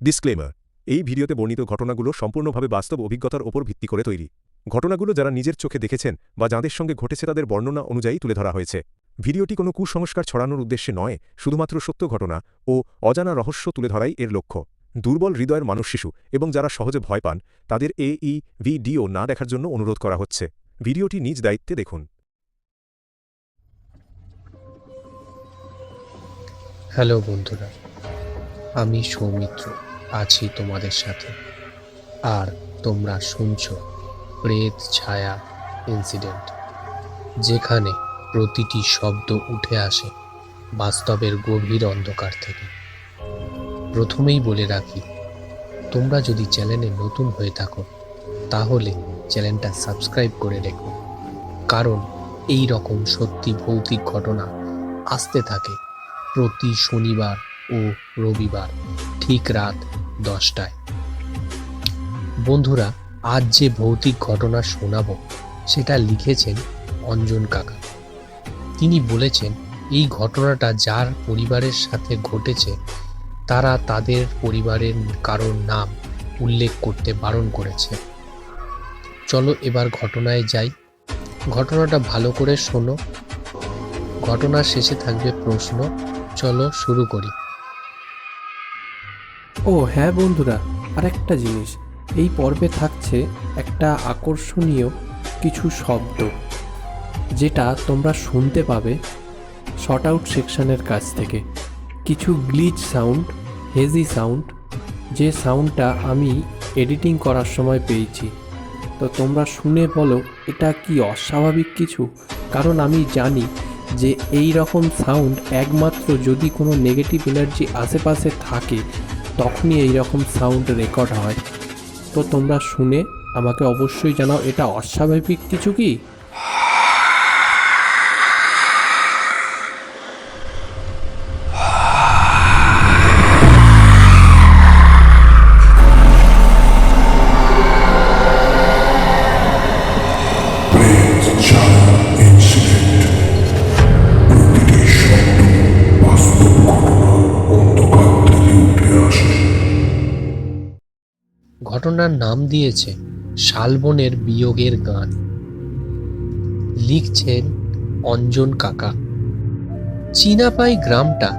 Disclaimer এই ভিডিওতে বর্ণিত ঘটনাগুলো সম্পূর্ণভাবে বাস্তব অভিজ্ঞতার ওপর ভিত্তি করে তৈরি। ঘটনাগুলো যারা নিজের চোখে দেখেছেন বা যাঁদের সঙ্গে ঘটেছে তাদের বর্ণনা অনুযায়ী তুলে ধরা হয়েছে। ভিডিওটি কোনো কুসংস্কার ছড়ানোর উদ্দেশ্যে নয়, শুধুমাত্র সত্য ঘটনা ও অজানা রহস্য তুলে ধরাই এর লক্ষ্য। দুর্বল হৃদয়ের মানুষ শিশু এবং যারা সহজে ভয় পান, তাদের এ ই ভিডিও না দেখার জন্য অনুরোধ করা হচ্ছে। ভিডিওটি নিজ দায়িত্বে দেখুন। হ্যালো বন্ধুরা, আমি সৌমিত্র। আছি তোমাদের সাথে। আর তোমরা শুনছো প্রেত ছায়া ইনসিডেন্ট যেখানে প্রতিটি শব্দ উঠে আসে বাস্তবের গভীর অন্ধকার থেকে। প্রথমেই বলে রাখি, তোমরা যদি চ্যানেলে নতুন হয়ে থাকো, তাহলে চ্যানেলটা সাবস্ক্রাইব করে রেখো। কারণ এই রকম সত্যি ভৌতিক ঘটনা আসতে থাকে প্রতি শনিবার ও রবিবার, ঠিক রাত দশটায়। বন্ধুরা, আজ যে ভৌতিক ঘটনা শোনাবো, সেটা লিখেছেন অঞ্জন কাকা। তিনি বলেছেন, এই ঘটনাটা যার পরিবারের সাথে ঘটেছে, তারা তাদের পরিবারের কারোর নাম উল্লেখ করতে বারণ করেছে। চলো এবার ঘটনায় যাই। ঘটনাটা ভালো করে শোনো। ঘটনার শেষে থাকবে প্রশ্ন। চলো শুরু করি। ও হ্যাঁ বন্ধুরা, আরেকটা জিনিস। এই পর্বে থাকছে একটা আকর্ষণীয় কিছু শব্দ, যেটা তোমরা শুনতে পাবে শর্ট আউট সেকশনের কাছ থেকে। কিছু গ্লিচ সাউন্ড, হেজি সাউন্ড, যে সাউন্ডটা আমি এডিটিং করার সময় পেয়েছি। তো তোমরা শুনে বলো, এটা কি অস্বাভাবিক কিছু? কারণ আমি জানি যে এই রকম সাউন্ড একমাত্র যদি কোনো নেগেটিভ এনার্জি আশেপাশে থাকে তখনই এই রকম সাউন্ড রেকর্ড হয়। তো তোমরা শুনে আমাকে অবশ্যই জানাও, এটা অস্বাভাবিক কিছু কি? ঘটনার নাম দিয়েছে শালবনের বিয়োগের গান। লিখছেন অঞ্জন কাকা। চীনাপাই গ্রামটা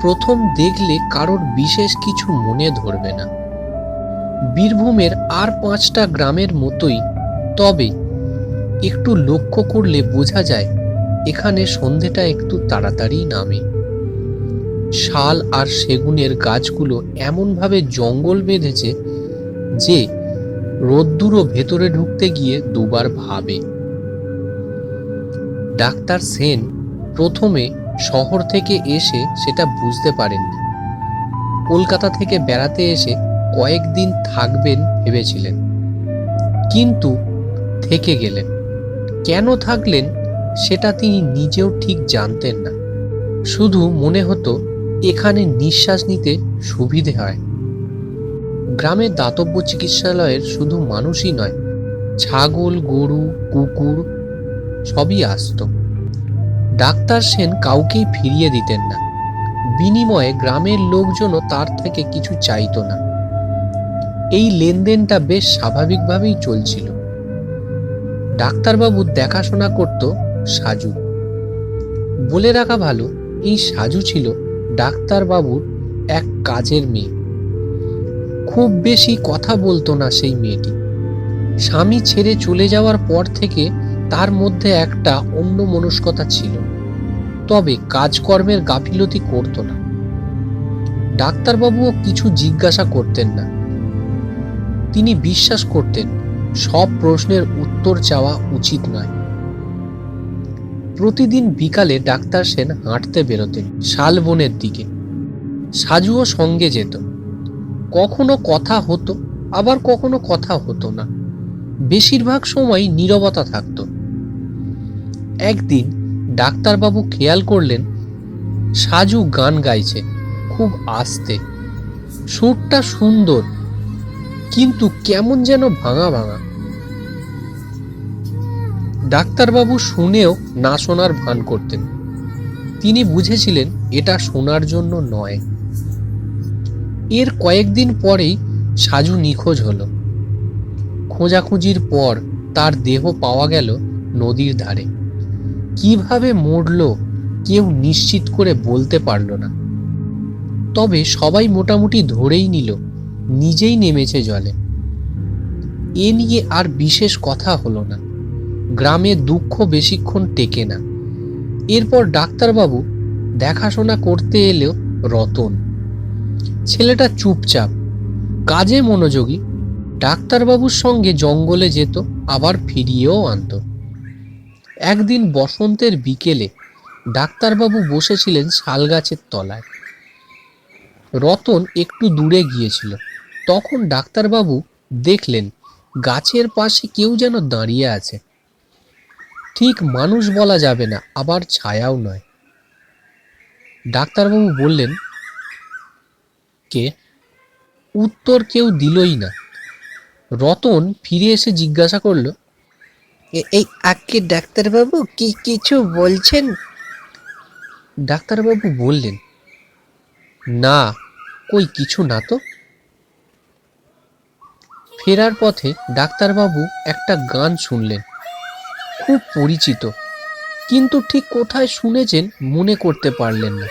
প্রথম দেখলে কারোর বিশেষ কিছু মনে ধরবে না। বীরভূমের আর পাঁচটা গ্রামের মতোই, তবে একটু লক্ষ্য করলে বোঝা যায় এখানে সন্ধেটা একটু তাড়াতাড়ি নামে। শাল আর সেগুনের গাছগুলো এমনভাবে জঙ্গল বেঁধেছে যে রোদ্দুরও ভেতরে ঢুকতে গিয়ে দুবার ভাবে। ডাক্তার সেন প্রথমে শহর থেকে এসে সেটা বুঝতে পারেননি। কলকাতা থেকে বেড়াতে এসে কয়েকদিন থাকবেন ভেবেছিলেন। কিন্তু থেকে গেলেন। কেন থাকলেন সেটা তিনি নিজেও ঠিক জানতেন না। শুধু মনে হতো, এখানে নিঃশ্বাস নিতে সুবিধে হয়। গ্রামের দাতব্য চিকিৎসালয়ের শুধু মানুষই নয়, ছাগল, গরু, কুকুর, সবই আসত। ডাক্তার সেন কাউকেই ফিরিয়ে দিতেন না। বিনিময়ে গ্রামের লোকজনও তার থেকে কিছু চাইতো না। এই লেনদেনটা বেশ স্বাভাবিকভাবেই চলছিল। ডাক্তারবাবু দেখাশোনা করত সাজু। বলে রাখা ভালো, এই সাজু ছিল ডাক্তারবাবুর এক কাজের মেয়ে। খুব বেশি কথা বলতো না সেই মেয়েটি। স্বামী ছেড়ে চলে যাওয়ার পর থেকে তার মধ্যে একটা অন্য মনস্কতা ছিল। তবে কাজকর্মের গাফিলতি করতো না। ডাক্তারবাবুও কিছু জিজ্ঞাসা করতেন না। তিনি বিশ্বাস করতেন, সব প্রশ্নের উত্তর চাওয়া উচিত নয়। প্রতিদিন বিকালে ডাক্তার সেন হাঁটতে বেরোতেন, শালবনের দিকে। সাজুও সঙ্গে যেত। কখনো কথা হতো, আবার কখনো কথা হতো না। বেশিরভাগ সময় নীরবতা থাকতো। একদিন ডাক্তারবাবু খেয়াল করলেন, সাজু গান গাইছে, খুব আস্তে। সুরটা সুন্দর, কিন্তু কেমন যেন ভাঙা ভাঙা। ডাক্তারবাবু শুনেও না শোনার ভান করতেন। তিনি বুঝেছিলেন এটা শোনার জন্য নয়। এর কয়েকদিন পরেই সাজু নিখোঁজ হলো। খোঁজাখুঁজির পর তার দেহ পাওয়া গেল নদীর ধারে। কীভাবে মরল কেউ নিশ্চিত করে বলতে পারল না। তবে সবাই মোটামুটি ধরেই নিল, নিজেই নেমেছে জলে। এ নিয়ে আর বিশেষ কথা হলো না। গ্রামে দুঃখ বেশিক্ষণ টেকে না। এরপর ডাক্তারবাবু দেখাশোনা করতে এলো রতন ছেলেটা চুপচাপ, কাজে মনোযোগী, ডাক্তারবাবুর সঙ্গে জঙ্গলে যেত, আবার ফিরিয়েও আনত। একদিন বসন্তের বিকেলে ডাক্তারবাবু বসেছিলেন শালগাছের তলায়। রতন একটু দূরে গিয়েছিল। তখন ডাক্তারবাবু দেখলেন গাছের পাশে কেউ যেন দাঁড়িয়ে আছে। ঠিক মানুষ বলা যাবে না, আবার ছায়াও নয়। ডাক্তারবাবু বললেন কে উত্তর কেউ দিলই না। রতন ফিরে এসে জিজ্ঞাসা করল এই আগে ডাক্তারবাবু কি কিছু বলছেন? ডাক্তারবাবু বললেন না কই কিছু না তো। ফেরার পথে ডাক্তারবাবু একটা গান শুনলেন খুব পরিচিত কিন্তু ঠিক কোথায় শুনেছেন মনে করতে পারলেন না।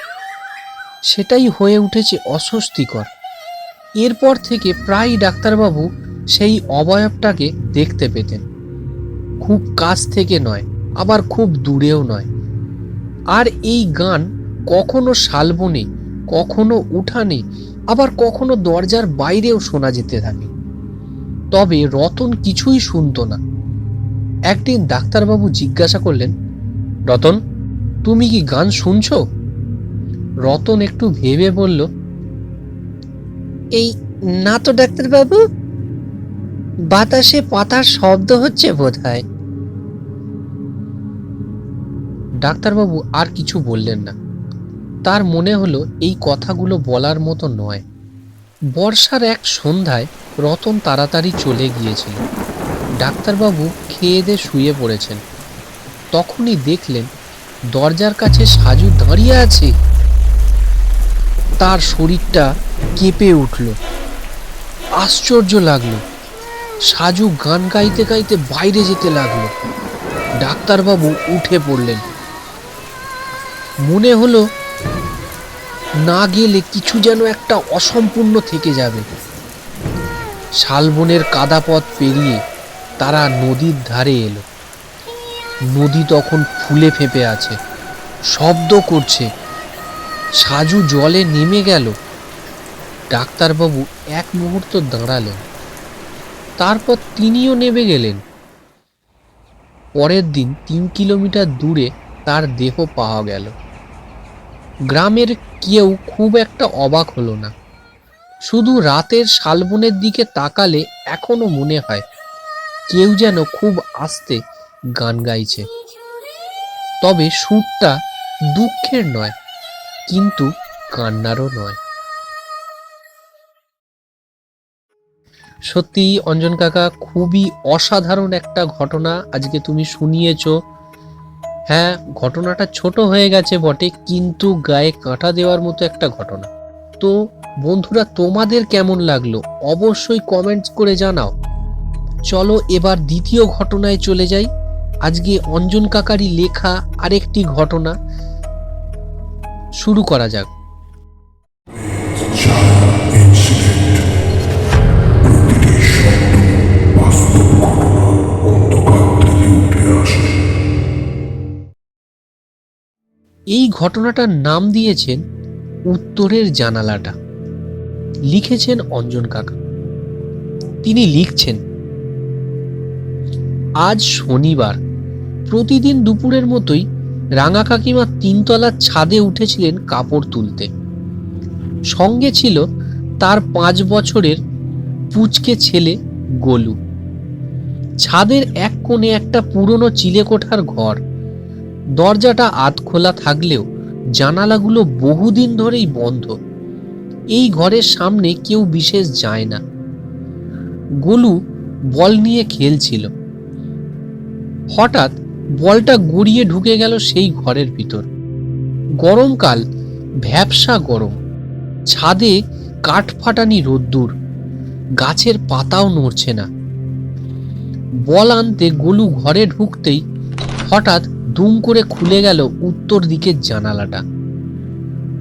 সেটাই হয়ে উঠেছে অস্বস্তিকর। এরপর থেকে প্রায় ডাক্তারবাবু সেই অবয়বটাকে দেখতে পেতেন। খুব কাছ থেকে নয়, আবার খুব দূরেও নয়। আর এই গান কখনো শালবনে কখনো উঠানে আবার কখনো দরজার বাইরেও শোনা যেতে থাকে। তবে রতন কিছুই শুনত না। একদিন ডাক্তারবাবু জিজ্ঞাসা করলেন, রতন, তুমি কি গান শুনছো? রতন একটু ভেবে বলল, এই না তো ডাক্তারবাবু, বাতাসে পাতার শব্দ হচ্ছে বোধহয়। ডাক্তারবাবু আর কিছু বললেন না। তার মনে হলো এই কথাগুলো বলার মতো নয়। বর্ষার এক সন্ধ্যায় রতন তাড়াতাড়ি চলে গিয়েছিল। ডাক্তারবাবু খেয়ে দিয়ে শুয়ে পড়েছেন। তখনই দেখলেন দরজার কাছে সাজু দাঁড়িয়ে আছে। তার শরীরটা কেঁপে উঠল। আশ্চর্য লাগল। সাজু গান গাইতে গাইতে বাইরে যেতে লাগল। ডাক্তারবাবু উঠে পড়লেন। মনে হলো না গেলে কিছু যেন একটা অসম্পূর্ণ থেকে যাবে। শালবনের কাদাপথ পেরিয়ে তারা নদীর ধারে এলো। নদী তখন ফুলে ফেঁপে আছে। শব্দ করছে। সাজু জলে নেমে গেল। ডাক্তারবাবু এক মুহূর্ত দাঁড়ালেন। তারপর তিনিও নেমে গেলেন। পরের দিন তিন কিলোমিটার দূরে তার দেহ পাওয়া গেল। গ্রামের কেউ খুব একটা অবাক হলো না। শুধু রাতের শালবনের দিকে তাকালে এখনও মনে হয়, কেউ যেন খুব আস্তে গান গাইছে। তবে সুরটা দুঃখের নয় কিন্তু কান্নারও নয়। সত্যি, অঞ্জন কাকা, খুবই অসাধারণ একটা ঘটনা আজকে তুমি শুনিয়েছ। হ্যাঁ ঘটনাটা ছোট হয়ে গেছে বটে, কিন্তু গায়ে কাঁটা দেওয়ার মতো একটা ঘটনা। তো বন্ধুরা, তোমাদের কেমন লাগল? অবশ্যই কমেন্টস করে জানাও। চলো এবার দ্বিতীয় ঘটনায় চলে যাই। আজকে অঞ্জন কাকারই লেখা আরেকটি ঘটনা। শুরু করা যাক। এই ঘটনাটার নাম দিয়েছেন উত্তরের জানালাটা। লিখেছেন অঞ্জন কাকা। তিনি লিখছেন, আজ শনিবার, প্রতিদিন দুপুরের মতোই রাঙা কাকিমা তিনতলার ছাদে উঠেছিলেন কাপড় তুলতে। সঙ্গে ছিল তার পাঁচ বছরের পুচকে ছেলে গোলু। ছাদের এক কোণে একটা পুরনো চিলেকোঠার ঘর। দরজাটা আধ খোলা থাকলেও জানালাগুলো বহুদিন ধরেই বন্ধ। এই ঘরের সামনে কেউ বিশেষ যায় না। গোলু বল নিয়ে খেলছিল। হঠাৎ বলটা গড়িয়ে ঢুকে গেল সেই ঘরের ভিতর। গরমকাল, ভ্যাবসা গরম। ছাদে কাঠ ফাটানি রোদ্দুর। গাছের পাতাও নড়ছে না। বল আনতে গোলু ঘরে ঢুকতেই হঠাৎ দুম করে খুলে গেল উত্তর দিকের জানালাটা।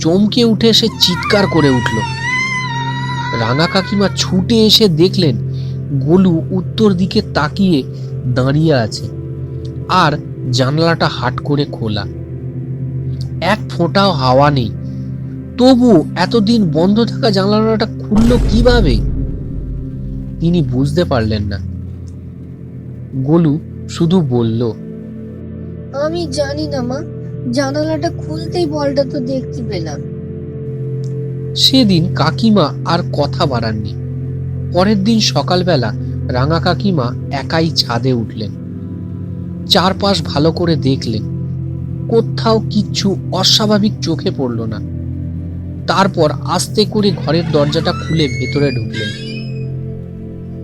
চমকে উঠে সে চিৎকার করে উঠল। রাঙা কাকিমা ছুটে এসে দেখলেন গোলু উত্তর দিকে তাকিয়ে দাঁড়িয়ে আছে। আর জানলাটা হাট করে খোলা। এক ফোঁটাও হাওয়া নেই। তবু এতদিন বন্ধ থাকা জানলাটা খুললো কীভাবে? তিনি বুঝতে পারলেন না। গোলু শুধু বলল আমি জানি না মা জানালাটা খুলতেই বলটা তো দেখতে পেলাম। সেদিন কাকিমা আর কথা বাড়াননি। পরের দিন সকালবেলা রাঙা কাকিমা একাই ছাদে উঠলেন। চারপাশ ভালো করে দেখলেন। কোথাও কিচ্ছু অস্বাভাবিক চোখে পড়ল না। তারপর আস্তে করে ঘরের দরজাটা খুলে ভেতরে ঢুকলেন।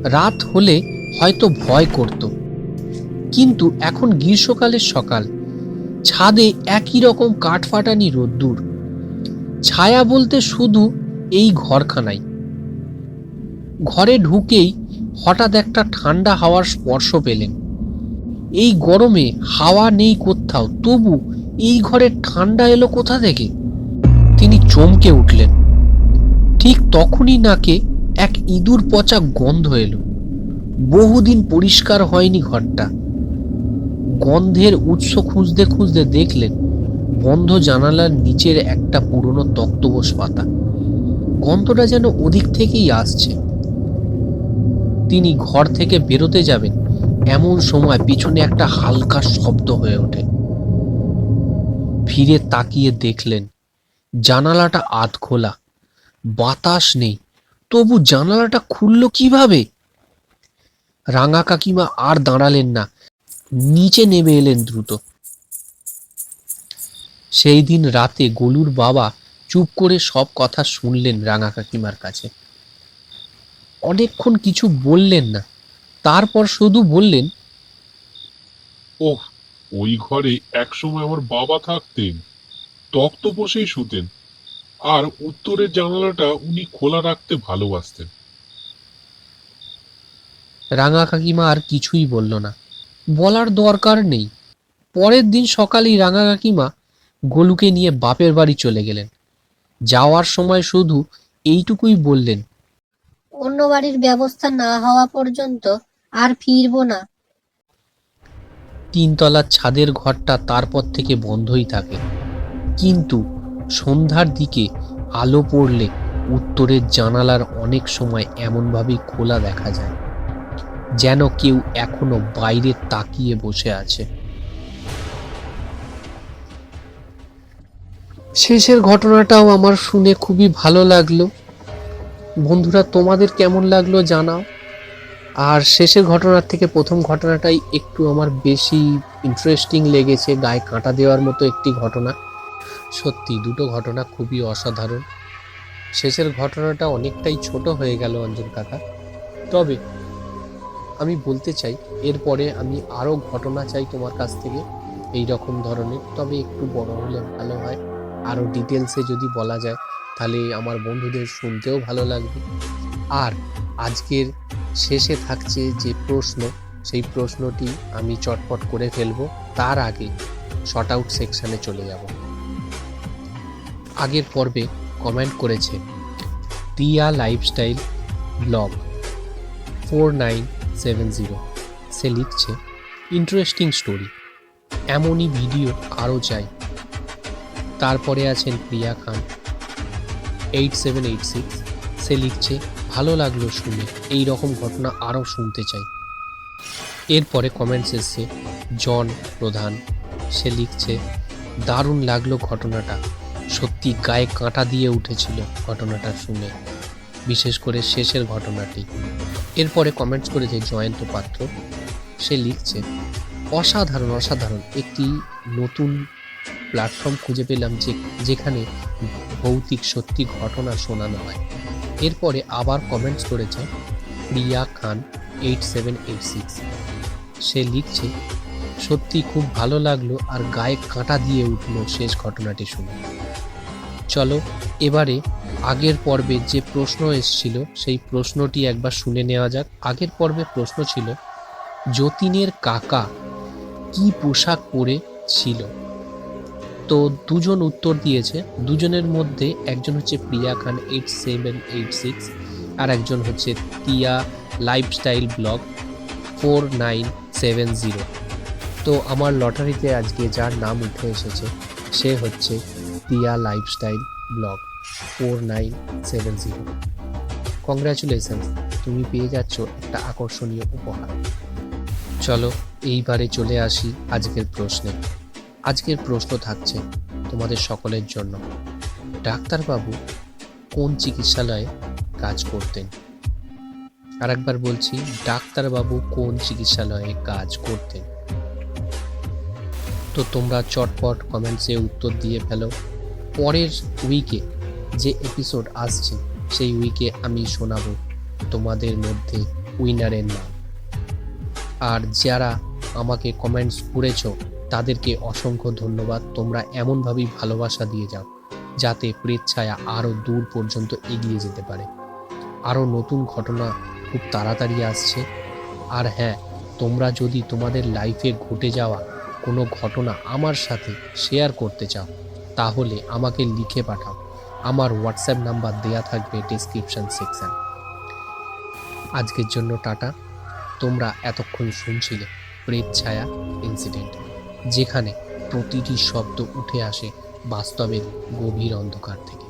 রাত হলে হয়তো ভয় করত। কিন্তু এখন গ্রীষ্মকালের সকাল। ছাদে একই রকম কাঠফাটানি রোদ্দুর। ছায়া বলতে শুধু এই ঘরখানাই। ঘরে ঢুকেই হঠাৎ একটা ঠান্ডা হাওয়ার স্পর্শ পেলেন। এই গরমে হাওয়া নেই কোথাও, তবু এই ঘরে ঠান্ডা এলো কোথা থেকে? তিনি চমকে উঠলেন। ঠিক তখনই নাকে এক ইঁদুর পচা গন্ধ এলো। বহুদিন পরিষ্কার হয়নি ঘরটা। গন্ধের উৎস খুঁজতে খুঁজতে দেখলেন, বন্ধ জানালার নিচের একটা পুরনো তক্তবোস পাতা। গন্ধটা যেন ওদিক থেকেই আসছে। তিনি ঘর থেকে বেরোতে যাবেন। এমন সময় পিছনে একটা হালকা শব্দ হয়ে ওঠে। ফিরে তাকিয়ে দেখলেন, জানালাটা আধ খোলা বাতাস নেই, তবু জানালাটা খুলল কীভাবে? রাঙা কাকিমা আর দাঁড়ালেন না, নিচে নেমে এলেন দ্রুত। সেই দিন রাতে গলুর বাবা চুপ করে সব কথা শুনলেন রাঙা কাকিমার কাছে। অনেকক্ষণ কিছু বললেন না। তারপর শুধু বললেন ওহ ওই ঘরে একসময় আমার বাবা থাকতেন তক্ত বসেই শুতেন আর উত্তরের জানালাটা উনি খোলা রাখতে ভালোবাসতেন। রাঙা কাকিমা আর কিছুই বলল না। বলার দরকার নেই। পরের দিন সকালেই রাঙা কাকিমা গোলুকে নিয়ে বাপের বাড়ি চলে গেলেন। যাওয়ার সময় শুধু এইটুকুই বললেন অন্য বাড়ির ব্যবস্থা না হওয়া পর্যন্ত আর ফিরবো না। তিনতলার ছাদের ঘরটা তারপর থেকে বন্ধই থাকে। কিন্তু সন্ধ্যার দিকে আলো পড়লে উত্তরের জানালার অনেক সময় এমনভাবেই খোলা দেখা যায়, যেন কেউ এখনও বাইরে তাকিয়ে বসে আছে। শেষের ঘটনাটাও আমার শুনে খুবই ভালো লাগল। বন্ধুরা, তোমাদের কেমন লাগল জানাও। আর শেষের ঘটনার থেকে প্রথম ঘটনাটাই একটু আমার বেশি ইন্টারেস্টিং লেগেছে, গায়ে কাঁটা দেওয়ার মতো একটি ঘটনা। সত্যি, দুটো ঘটনা খুবই অসাধারণ। শেষের ঘটনাটা অনেকটাই ছোট হয়ে গেল অঞ্জন কাকা। তবে আমি বলতে চাই, এরপরে আমি আরও ঘটনা চাই তোমার কাছ থেকে এই রকম ধরনের। তবে একটু বড় হলে ভালো হয়। আরও ডিটেলসে যদি বলা যায়, তাহলে আমার বন্ধুদের শুনতেও ভালো লাগবে। আর আজকের শেষে থাকছে যে প্রশ্ন, সেই প্রশ্নটি আমি চটপট করে ফেলব, তার আগে শর্ট আউট সেকশানে চলে যাব। আগের পর্বে কমেন্ট করেছে, Tia lifestyle blog four nine seven zero সে লিখছে ইন্টারেস্টিং স্টোরি এমনই ভিডিও আরও চাই তারপরে আছেন Priya Khan eight seven eight six সে লিখছে ভালো লাগল শুনে। এই রকম ঘটনা আরও শুনতে চাই। এরপরে কমেন্টস এসছে, জন প্রধান, সে লিখছে, দারুণ লাগল ঘটনাটা। সত্যি গায়ে কাঁটা দিয়ে উঠেছিল ঘটনাটা শুনে। বিশেষ করে শেষের ঘটনাটি। এরপরে কমেন্টস করেছে জয়ন্ত পাত্র। সে লিখছে, অসাধারণ অসাধারণ। একটি নতুন প্ল্যাটফর্ম খুঁজে পেলাম যে, যেখানে ভৌতিক সত্যি ঘটনা শোনানো হয়। এরপরে আবার কমেন্টস করেছে Priya Khan eight seven eight six সে লিখছে, সত্যি খুব ভালো লাগল আর গায়ে কাঁটা দিয়ে উঠল শেষ ঘটনাটি শুনে। চলো, এবারে আগের পর্বে যে প্রশ্ন এসেছিল, সেই প্রশ্নটি একবার শুনে নেওয়া যাক। আগের পর্বে প্রশ্ন ছিল, যতীনের কাকা কি পোশাক পরে ছিল? তো দুজন উত্তর দিয়েছে। দুজনের মধ্যে একজন হচ্ছে Priya Khan eight seven eight six আর একজন হচ্ছে Tia lifestyle blog four nine seven zero তো আমার লটারিতে আজকে যার নাম উঠে এসেছে, সে হচ্ছে Tia lifestyle blog four nine seven zero congratulation তুমি পেয়ে যাচ্ছ একটা আকর্ষণীয় উপহার। চলো, এইবারে চলে আসি আজকের প্রশ্নে। আজকের প্রশ্ন থাকছে তোমাদের সকলের জন্য। ডাক্তারবাবু কোন চিকিৎসালয়ে কাজ করতেন? আর একবার বলছি, ডাক্তারবাবু কোন চিকিৎসালয়ে কাজ করতেন? তো তোমরা চটপট কমেন্টসে উত্তর দিয়ে ফেলো। পরের উইকে যে এপিসোড আসছে, সেই উইকে আমি শোনাবো তোমাদের মধ্যে উইনারের নাম। আর যারা আমাকে কমেন্টস করেছ তাদেরকে অসংখ্য ধন্যবাদ। তোমরা এমনভাবেই ভালোবাসা দিয়ে যাও, যাতে প্রেত ছায়া আরও দূর পর্যন্ত এগিয়ে যেতে পারে। আরও নতুন ঘটনা খুব তাড়াতাড়ি আসছে। আর হ্যাঁ তোমরা যদি তোমাদের লাইফে ঘটে যাওয়া কোনো ঘটনা আমার সাথে শেয়ার করতে চাও, তাহলে আমাকে লিখে পাঠাও। আমার হোয়াটসঅ্যাপ নাম্বার দেয়া থাকবে ডিসক্রিপশন সেকশন আজকের জন্য টাটা। তোমরা এতক্ষণ শুনছিলে প্রেত ছায়া ইনসিডেন্ট যেখানে প্রতিটি শব্দ উঠে আসে বাস্তবের গভীর অন্ধকার থেকে।